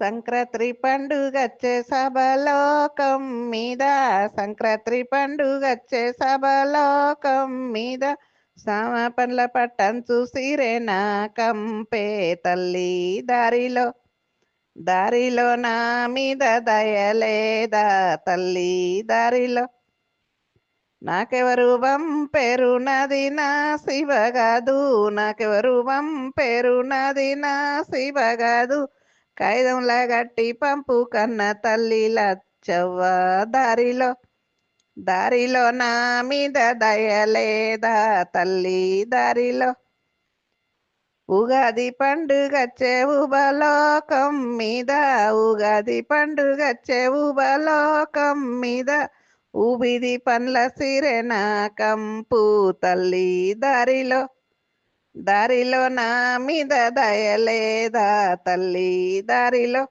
సంక్రాంతి పండుగచ్చే సభలోకం మీద సంక్రాంతి పండుగచ్చే సభలోకం మీద సామ పండ్ల పట్టణ చూసిరే నా కంపే తల్లి దారిలో. దారిలో నా మీద దయలేదా తల్లి దారిలో. నాకెవరు వంపెరు నది నా శివగాదు నాకెవరు వంపెరు నది నా శివగాదు కాగితంలా గట్టి పంపు కన్న తల్లి లచ్చవ్వ దారిలో దారిలో నా మీద దయలేదా తల్లి దారిలో? ఉగాది పండుగచ్చే ఉబలోకం మీద ఉగాది పండుగచ్చే ఉబలోకం మీద ఊబిది పండ్ల సిరెన కంపు తల్లి దారిలో? దారిలో నా మీద దయలేదా తల్లి? దారిలో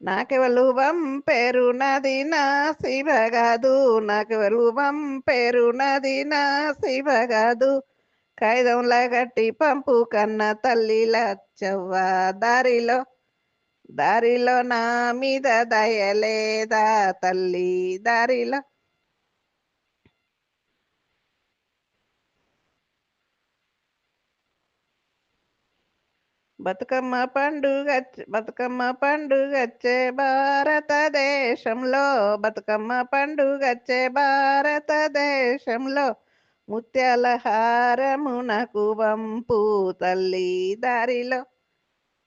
నాకెవలు పంపేరు నది నా శివగాదు నాకెవలు పంపేరు నది నా శివగాదు కాగితంలా గట్టి పంపు కన్న తల్లి లచ్చవ్వ దారిలో దారిలో నా మీద దయలేదా తల్లి? దారిలో బతుకమ్మ పండుగ బతుకమ్మ పండుగచ్చే భారతదేశంలో బతుకమ్మ పండుగచ్చే భారతదేశంలో ముత్యాల హారమునకు వంపు తల్లి దారిలో.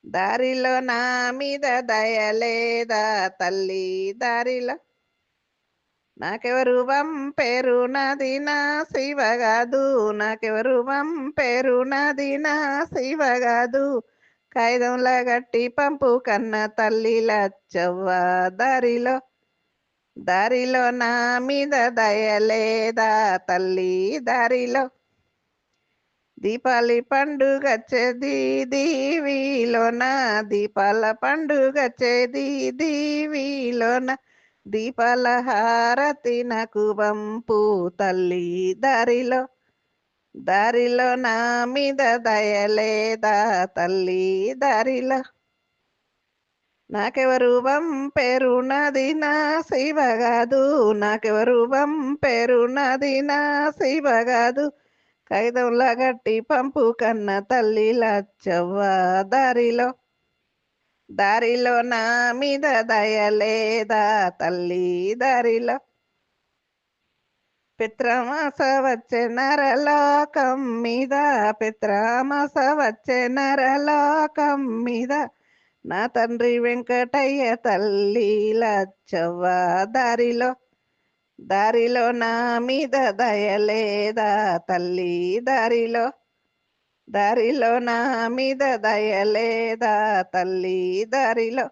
దారిలో నా మీద దయలేదా తల్లి దారిలో. నాకెవరు వంపేరు నది నా శివగాదు నాకెవరు వంపేరు నది నా శివగాదు కాగితంలా గట్టి పంపు కన్న తల్లి లచ్చవ్వ దారిలో. దారిలో నా మీద దయలేదా తల్లి దారిలో. దీపాలి పండుగచ్చే దీవిలోన దీపాల పండుగచ్చే దీవిలోన. దీపాల హారతి నాకు పంపు తల్లి దారిలో. దారిలో నా మీద దయలేదా తల్లి దారిలో? నాకెవరు పంపేరు నది నా శివగాదు నాకెవరు పంపేరు నది నా శివగాదు కాగితంలా గట్టి పంపు కన్న తల్లి లచ్చవ్వ దారిలో? దారిలో నా మీద దయలేదా తల్లి దారిలో? పిత్రమాస వచ్చే నరలోకం మీద పిత్రమాస వచ్చే నరలోకం మీద. నా తండ్రి వెంకటయ్య తల్లి లచ్చవ్వ దారిలో దారిలో నా మీద దయలేదా తల్లి దారిలో. దారిలో నా మీద దయలేదా తల్లి దారిలో.